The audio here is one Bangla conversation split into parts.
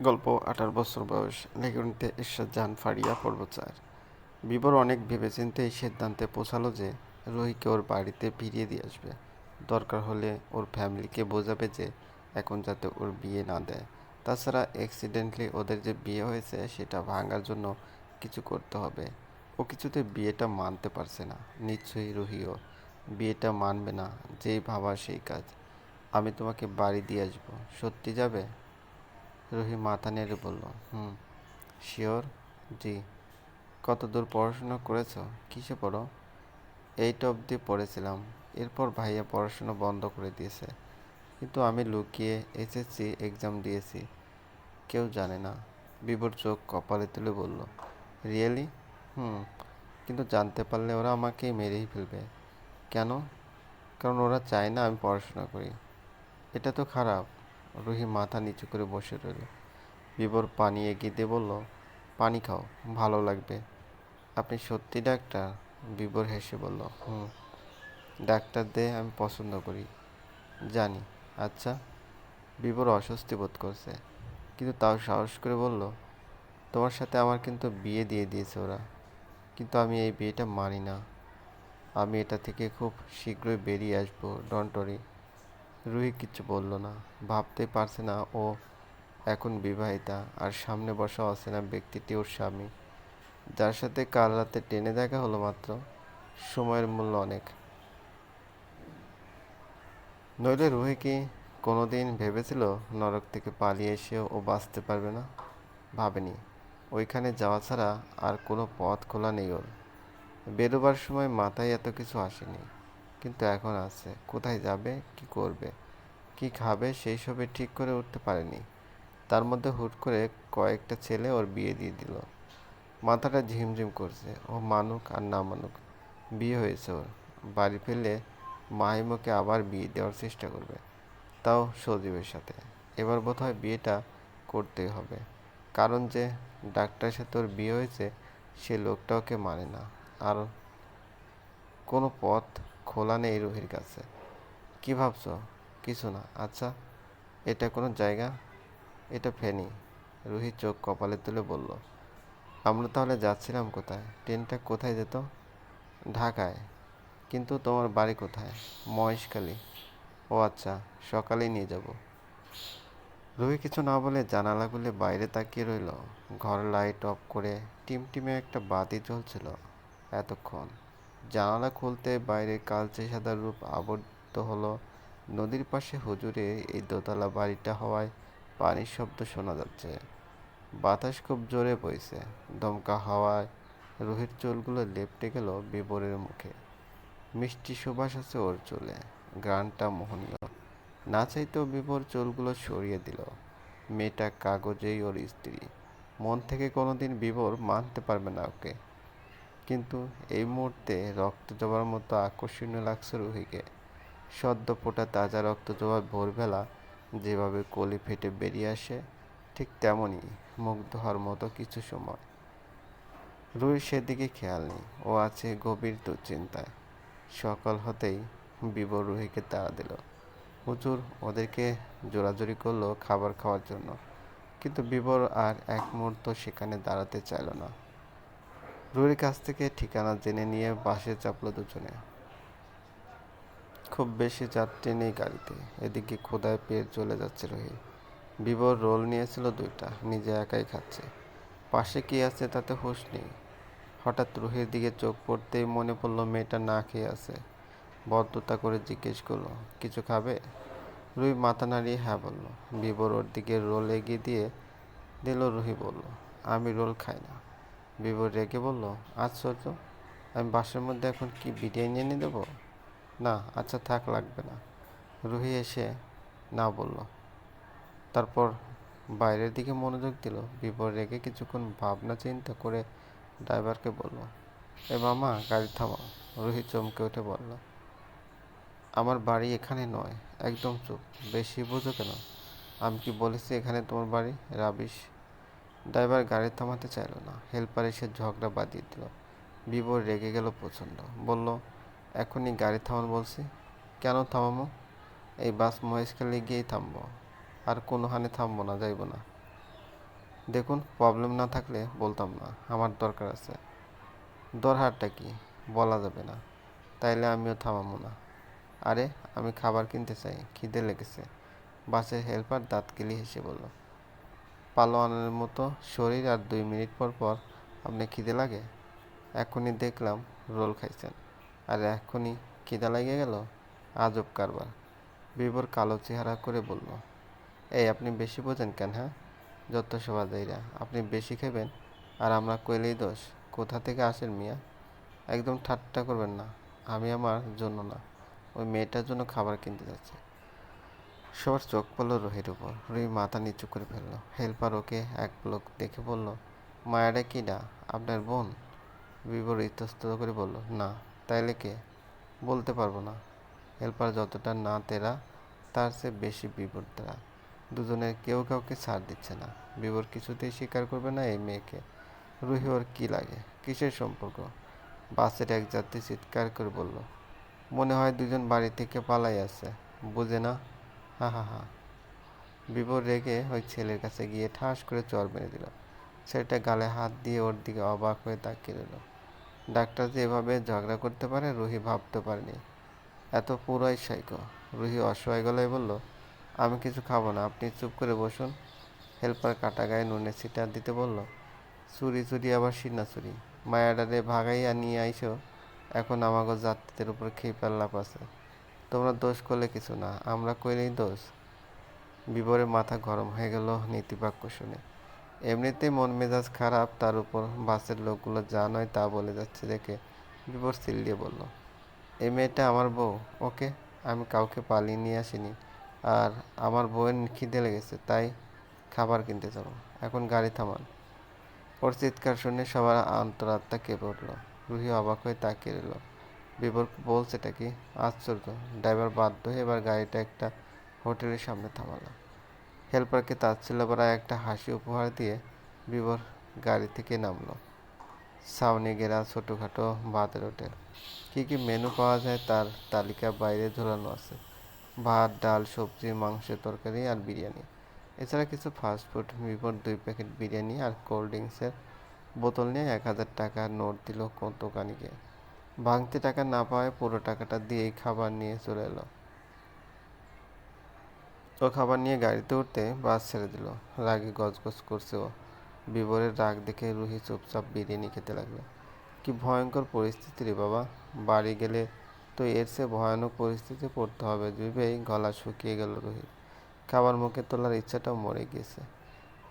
গল্প, আঠারো বছর বয়স লেগুনতে ঈশ্বর জান ফাড়িয়া পর্ব চার বিবর অনেক ভেবেচিন্তে এই সিদ্ধান্তে পৌঁছালো যে, রোহিকে ওর বাড়িতে ফিরিয়ে দিয়ে আসবে। দরকার হলে ওর ফ্যামিলিকে বোঝাবে যে, এখন যাতে ওর বিয়ে না দেয়। তাছাড়া অ্যাক্সিডেন্টলি ওদের যে বিয়ে হয়েছে, সেটা ভাঙার জন্য কিছু করতে হবে। ও কিছুতে বিয়েটা মানতে পারছে না। নিশ্চয়ই রুহিও বিয়েটা মানবে না। যেই ভাবা সেই কাজ। আমি তোমাকে বাড়ি দিয়ে আসব। সত্যি যাবে? রুহি মাথা নেড়ে বলল, হুম, শিওর? জি। কত দূর পড়াশোনা করেছ? কিসে পড়ো? এইট অবধি পড়েছিলাম। এরপর ভাইয়া পড়াশোনা বন্ধ করে দিয়েছে। কিন্তু আমি লুকিয়ে এসএসসি এক্সাম দিয়েছি। কেউ জানে না। বিবর চোখ কপালে তুলে বলল, রিয়েলি? হুম, কিন্তু জানতে পারলে ওরা আমাকেই মেরেই ফেলবে। কেন? কারণ ওরা চায় না আমি পড়াশোনা করি। এটা তো খারাপ। রুহি মাথা নিচু করে বসে রইল। বিবর পানি এগিয়ে দিয়ে বলল, পানি খাও, ভালো লাগবে। আপনি সত্যি ডাক্তার? বিবর হেসে বলল, হুম, ডাক্তার ডাক্তারদের আমি পছন্দ করি। জানি আচ্ছা। বিবর অস্বস্তি বোধ করছে, কিন্তু তাও সাহস করে বলল, তোমার সাথে আমার কিন্তু বিয়ে দিয়ে দিয়েছে ওরা, কিন্তু আমি এই বিয়েটা মানি না। আমি এটা থেকে খুব শীঘ্রই বেরিয়ে আসব, ডন্টরি। রুহি কিচ্ছু বলল না। ভাবতেই পারছে না ও এখন বিবাহিতা, আর সামনে বসা অচেনা ব্যক্তিটি ওর স্বামী। যার সাথে কাল রাতে টেনে দেখা হলো মাত্র, সময়ের মূল্য অনেক। নইলে রুহি কি কোনোদিন ভেবেছিল নরক থেকে পালিয়ে এসেও ও বাঁচতে পারবে না? ভাবেনি। ওইখানে যাওয়া ছাড়া আর কোনো পথ খোলা নেই ওর। বেরোবার সময় মাথায় এত কিছু আসেনি। কিন্তু এখন আছে। কোথায় যাবে, কি করবে, কি খাবে সেই সবে ঠিক করে উঠতে পারেনি। তার মধ্যে হুট করে কয়েকটা ছেলে ওর বিয়ে দিয়ে দিল। মাথাটা ঝিমঝিম করছে। ও মানুক আর না মানুক, বিয়ে হয়েছে ওর। বাড়ি ফেলে মাহিমকে আবার বিয়ে দেওয়ার চেষ্টা করবে। তাও সজীবের সাথে। এবার বোধহয় বিয়েটা করতেই হবে। কারণ যে ডাক্তারের সাথে ওর বিয়ে হয়েছে, সে লোকটা ওকে মানে না। আর কোনো পথ খোলা নেই রুহির কাছে। কি ভাবছ? কিছু না। আচ্ছা এটা কোনো জায়গা? এটা ফেনি। রুহি চোখ কপালে তুলে বলল, আমরা তাহলে যাচ্ছিলাম কোথায়? ট্রেনটা কোথায় যেত? ঢাকায়। কিন্তু তোমার বাড়ি কোথায়? মহেশখালী। ও আচ্ছা সকালেই নিয়ে যাব। রুহি কিছু না বলে জানালা খুলে বাইরে তাকিয়ে রইল। ঘর লাইট অফ করে টিমটিমে একটা বাতি জ্বলছিল এতক্ষণ। জানালা খুলতে বাইরে কালচে সাদা রূপ আবদ্ধ হলো। নদীর পাশে হুজুরে এই দোতলা বাড়িটা হওয়ায় পানির শব্দ শোনা যাচ্ছে। বাতাস খুব জোরে বইছে। দমকা হাওয়ায় রুহির চুলগুলো লেপটে গেল বিবরের মুখে। মিষ্টি সুবাস আছে ওর চুলে। গানটা মোহনীয়। না চাইতেও বিবর চুলগুলো সরিয়ে দিল। মেয়েটা কাগজেই ওর স্ত্রী। মন থেকে কোনোদিন বিবর মানতে পারবে না ওকে। কিন্তু এই মুহূর্তে রক্ত জবার মতো আকর্ষণীয় লাগছে রুহিকে। সদ্য ফোটা তাজা রক্ত জবার ভোরবেলা যেভাবে কলি ফেটে বেরিয়ে আসে, ঠিক তেমনই মুগ্ধ হওয়ার মতো কিছু সময়। রুহির সেদিকে খেয়াল নেই, ও আছে গভীর দুশ্চিন্তায়। সকাল হতেই বিবর রুহিকে তাড়া দিল। হুজুর ওদেরকে জোরাজুরি করল খাবার খাওয়ার জন্য, কিন্তু বিবর আর এক মুহূর্ত সেখানে দাঁড়াতে চাইল না। রুহির কাছ থেকে ঠিকানা জেনে নিয়ে বাসে চাপলো দুজনে। খুব বেশি যাত্রী নেই গাড়িতে। এদিকে খোদায় পেয়ে চলে যাচ্ছে রোহি। বিবর রোল নিয়েছিল দুইটা, নিজে একাই খাচ্ছে। পাশে কি আছে তাতে হুঁশ নেই। হঠাৎ রুহির দিকে চোখ পড়তেই মনে পড়ল মেয়েটা না খেয়ে আছে। বদ্ধতা করে জিজ্ঞেস করল, কিছু খাবে? রুহি মাথা নাড়িয়ে হ্যাঁ বলল। বিবর ওর দিকে রোল এগিয়ে দিয়ে দিল, রুহি বলল, আমি রোল খাই না। বিবর রেগে বলল আশ্চর্য আমি বাসের মধ্যে এখন কি বিরিয়ানি এনে দেবো? না আচ্ছা থাক, লাগবে না। রুহি এসে না বলল। তারপর বাইরের দিকে মনোযোগ দিল। বিপর রেগে কিছুক্ষণ ভাবনা চিন্তা করে ড্রাইভারকে বলল, এ মামা, গাড়ি থামাও। রুহি চমকে উঠে বলল, আমার বাড়ি এখানে নয়, একদম চুপ। বেশি বোঝো কেন? আমি কি বলেছি এখানে তোমার বাড়ি? রাবিশ ড্রাইভার গাড়ি থামাতে চাইল না। হেল্পার এসে ঝগড়া বাঁধিয়ে দিল। বিবর রেগে গেল প্রচণ্ড। বলল, এখনই গাড়ি থামান বলছি। কেন থামামো? এই বাস মহেশখালী গিয়েই থামবো। আর কোনো হানে থামবো না, যাইব না। দেখুন, প্রবলেম না থাকলে বলতাম না, আমার দরকার আছে। দরহারটা কি? বলা যাবে না। তাইলে আমিও থামাবো না। আরে, আমি খাবার কিনতে চাই, খিদে লেগেছে। বাসের হেল্পার দাঁত কিলি হেসে বলল পালোয়ানের মতো শরীর আর দুই মিনিট পর পর আপনি খিদে লাগে? এখনই দেখলাম রোল খাইছেন। আর এখনই খিদা লেগে গেল? আজব কারবার। বিবর কালো চেহারা করে বলল, এই আপনি বেশি বোঝেন কেন হ্যাঁ? যত সবাজাইরা আপনি বেশি খেবেন আর আমরা কইলেই দোষ। কোথা থেকে আসেন মিয়া? একদম ঠাট্টা করবেন না। আমি আমার জন্য না। ওই মেয়েটার জন্য খাবার কিনতে যাচ্ছি। সবার চোখ পড়ল রোহির উপর। রুহি মাথা নিচু করে ফেলল। হেল্পার ওকে এক লোক দেখে বলল মায়াটা কি না? আপনার বোন? বিবর ইতস্তত করে বলল, না, তাইলে কে? বলতে পারব না। হেল্পার যতটা না তেরা, তার চেয়ে বেশি বিবর তেরা। দুজনের কেউ কাউকে ছাড় দিচ্ছে না। বিবর কিছুতেই স্বীকার করবে না এই মেয়েকে। রুহি ওর কী লাগে? কিসের সম্পর্ক? বাসের এক যাত্রী চিৎকার করে বলল, মনে হয় দুজন বাড়ি থেকে পালাই আছে। বুঝে না? হা হা হা। বিবর রেগে ওই ছেলের কাছে গিয়ে ঠাস করে চর মেরে দিল। ছেলেটা গালে হাত দিয়ে ওর দিকে অবাক হয়ে তাকিয়ে রইল। ডাক্তার যে এভাবে ঝগড়া করতে পারে, রুহি ভাবতে পারেনি। এত পুরাই সাইকো রুহি অসহায় গলায় বলল, আমি কিছু খাব না, আপনি চুপ করে বসুন। হেল্পার কাটা গায়ে নুনের ছিটা দিতে বলল, চুরি চুরি আবার সিনা চুরি মায়াডারে ভাগাইয়া নিয়ে আইসো। এখন আমাগো যাত্রীদের উপর খেপার লাভ আছে। তোমরা দোষ করলে কিছু না, আমরা কইলেই দোষ। বিবরের মাথা গরম হয়ে গেল নীতিবাক্য শুনে। এমনিতেই মন মেজাজ খারাপ, তার উপর বাসের লোকগুলো যা নয় তা বলে যাচ্ছে দেখে বিবর চিল্লিয়ে বলল এই মেয়েটা আমার বউ, ওকে? আমি কাউকে পালিয়ে নিয়ে আসিনি। আর আমার বউয়ের খিদে লেগেছে, তাই খাবার কিনতে যাব এখন গাড়ি থামান। ওর চিৎকার শুনে সবার অন্তরাত্মা কেঁপে উঠল। রুহি অবাক হয়ে তাকিয়ে রইল। বিবর বলছেটা কি? আশ্চর্য। ড্রাইভার বাধ্য হয়ে এবার গাড়িটা একটা হোটেলের সামনে থামালো। হেল্পারকে তাচ্ছিল্য করা একটা হাসি উপহার দিয়ে বিবর গাড়ি থেকে নামলো। সাউনি গেরা ছোটোখাটো ভাতের হোটেল। কী কী মেনু পাওয়া যায় তার তালিকা বাইরে ঝোলানো আছে। ভাত, ডাল, সবজি, মাংসের তরকারি আর বিরিয়ানি। এছাড়া কিছু ফাস্টফুড বিপর দুই প্যাকেট বিরিয়ানি আর কোল্ড ড্রিঙ্কসের বোতল নিয়ে এক হাজার টাকার নোট দিল দোকানিকে। ভাঙতি টাকা না পাওয়ায় পুরো টাকাটা দিয়েই খাবার নিয়ে চলে এলো। ও খাবার নিয়ে গাড়িতে উঠতে বাস ছেড়ে দিল। রাগে গজগজ করছে ও। বিবরের রাগ দেখে রুহি চুপচাপ বিরিয়ানি খেতে লাগল। কি ভয়ঙ্কর পরিস্থিতি রে বাবা। বাড়ি গেলে তো এর চেয়ে ভয়ানক পরিস্থিতি পড়তে হবে, ভেবেই গলা শুকিয়ে গেল রুহি খাবার মুখে তোলার ইচ্ছাটাও মরে গিয়েছে।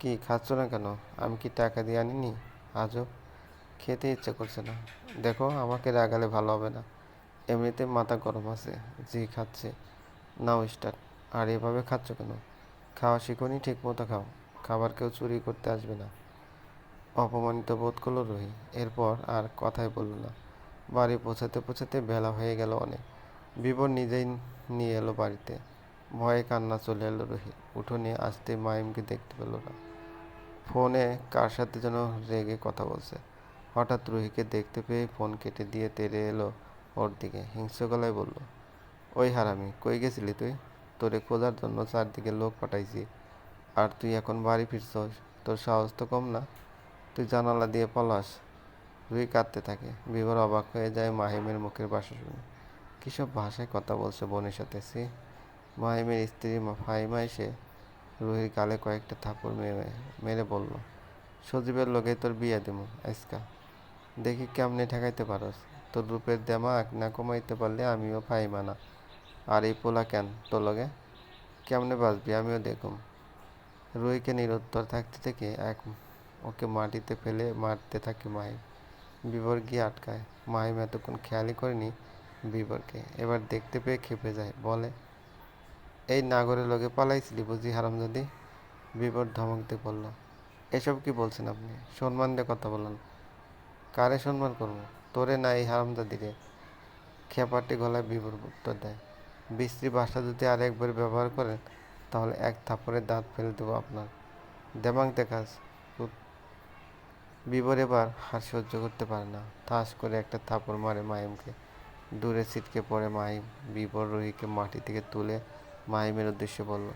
কি, খাচ্ছ না কেন? আমি কি টাকা দিয়ে আনিনি? আজব খেতে ইচ্ছে করছে না। দেখো, আমাকে রাগালে ভালো হবে না। এমনিতে মাথা গরম আছে জি খাচ্ছে, নাও স্টার্ট। আর এভাবে খাচ্ছ কেন? খাওয়া শিখুনি ঠিক মতো খাও। খাবার কেউ চুরি করতে আসবে না। অপমানিত বোধ করল রোহি। এরপর আর কথাই বলল না। বাড়ি পৌঁছাতে পৌঁছাতে বেলা হয়ে গেল অনেক। বিবর নিজেই নিয়ে এলো বাড়িতে। ভয়ে কান্না চলে এলো রুহি। উঠোনে আসতে মাইমকে দেখতে পেল না। ফোনে কার সাথে যেন রেগে কথা বলছে। হঠাৎ রুহিকে দেখতে পেয়ে ফোন কেটে দিয়ে তেড়ে এলো ওর দিকে, হিংস্র গলায় বলল, ওই হারামি, কই গেছিলি তুই? তোরে খোঁজার জন্য চারদিকে লোক পাঠাইছি। আর তুই এখন বাড়ি ফিরছস, তোর সাহস তো কম না? তুই জানালা দিয়ে পলাস রুই কাঁদতে থাকে, বিভোর অবাক হয়ে যায় মাহিমের মুখের ভাষা শুনে কিসব ভাষায় কথা বলছে বোনের সাথে সি মাহিমের স্ত্রী ফাইমা এসে? রুহির গালে কয়েকটা থাপড় মেরে মেরে বলল, সজীবের লোকে তোর বিয়ে দেবো আজকা। দেখি কেমনে ঠেকাইতে পারস। তোর রূপের দেমাক না কমাইতে পারলে আমিও ফাইমা না। আর এই পোলা কেন তোর লগে? কেমনে বাঁচবি? আমিও দেখুম। রুইকে নিরুত্তর থাকতে থেকে এক ওকে মাটিতে ফেলে মারতে থাকে মাহিম। বিবর গিয়ে আটকায়। মাহিম এতক্ষণ খেয়ালই করেনি বিবরকে এবার দেখতে পেয়ে খেপে যায়। বলে, এই নাগরের লগে পালাইছিলি বুঝি হারামজাদি? বিবর ধমক দিয়ে বলল, এসব কি বলছেন আপনি? সম্মান দিয়ে কথা বলেন। কারে সম্মান করব? তোরে না এই হারামজাদি রে খেপাটি গলায় বিবর উত্তর দেয়। বিশ্রী ভাষা যদি আর একবার ব্যবহার করেন, তাহলে এক থাপড়ে দাঁত ফেলে দেবো আপনার। দেমাং দেখাস বিবর এবার হার সহ্য করতে পারে না। ঠাস করে একটা থাপড় মারে মাহিমকে। দূরে ছিটকে পড়ে মাহিম। বিবর রুহিকে মাটি থেকে তুলে মাহিমের উদ্দেশ্যে বলল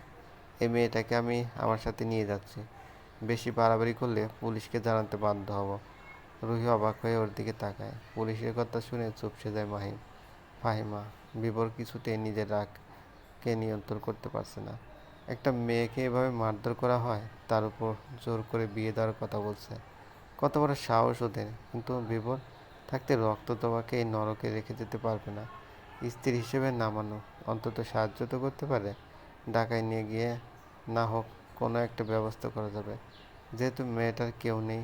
এই মেয়েটাকে আমি আমার সাথে নিয়ে যাচ্ছি। বেশি বাড়াবাড়ি করলে পুলিশকে জানাতে বাধ্য হব। রুহি অবাক হয়ে ওর দিকে তাকায়। পুলিশের কথা শুনে চুপসে যায় মাহিম। ফাহিমা, বিবর কিছুতেই নিজের রাগকে নিয়ন্ত্রণ করতে পারছে না। একটা মেয়েকে এভাবে মারধর করা হয়, তার উপর জোর করে বিয়ে দেওয়ার কথা বলছে। কত বড় সাহস ওদের, কিন্তু বিবর থাকতে রক্ত তোমাকে এই নরকে রেখে যেতে পারবে না। স্ত্রী হিসেবে নামানো অন্তত সাহায্য তো করতে পারে। ঢাকায় নিয়ে গিয়ে না হোক কোনো একটা ব্যবস্থা করা যাবে। যেহেতু মেয়েটার কেউ নেই